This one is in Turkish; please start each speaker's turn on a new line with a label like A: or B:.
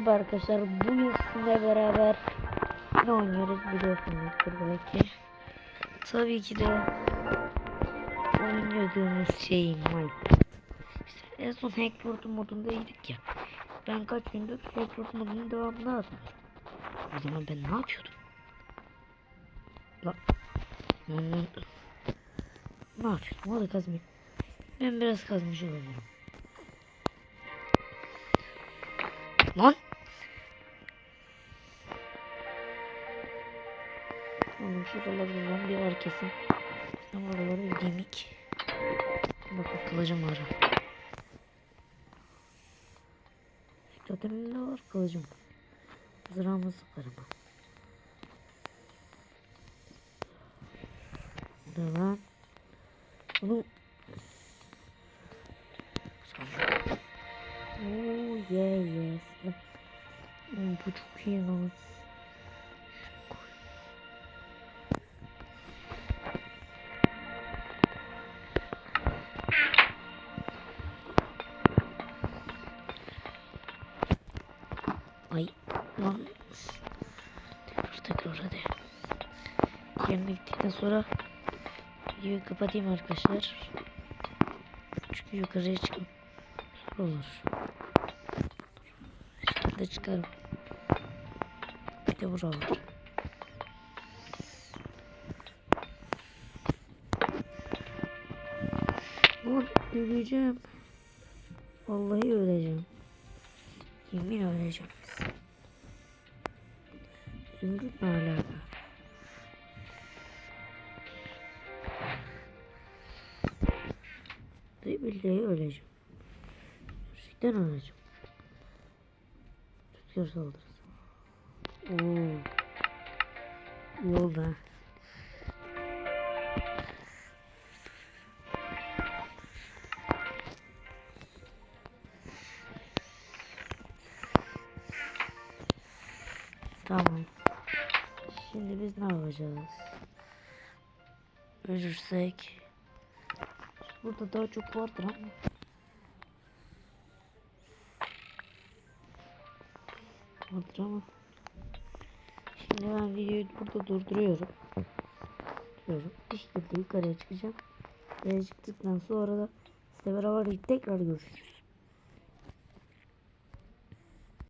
A: Merhaba arkadaşlar. Bugün sizinle beraber ne oynuyoruz biliyorsunuzdur belki. Tabii ki de oynadığımız şey Minecraft. İşte en son Hacklord modundaydık ya. Ben kaç gündür Hacklord modunun devamını atmıyorum. O zaman ben ne yapıyordum? Lan. Ne yapıyordum? Orada kazmayayım. Ben biraz kazmış olabilirim. Lan. Oğlum şuralarda zombi var kesin. Ama oraları gemik. Bakın kılıcım var. Totemim de var kılıcım. Zırhımı sıkarım. Devam. Bunu Oh yeah yes. Oh, bu çok iyi lan. Lan. Tekrar tekrar hadi. Yerine gittikten sonra videoyu kapatayım arkadaşlar. Çünkü yukarıya çıkıp olur. Şurada çıkarım. Bir de buralar. Lan öleceğim. Vallahi öleceğim. Yemin öleceğim. Zümrüt ne alaka? Billahi öleceğim. Gerçekten öleceğim. Rüzgar saldırısı. Oo. İyi oldu. Tamam. Şimdi biz ne yapacağız? Ölürsek. Burada daha çok vardır ama. Vardır ama. Şimdi ben videoyu burada durduruyorum. Bir şekilde yukarıya çıkacağım. Ve çıktıktan sonra da Sizle beraber tekrar görüşürüz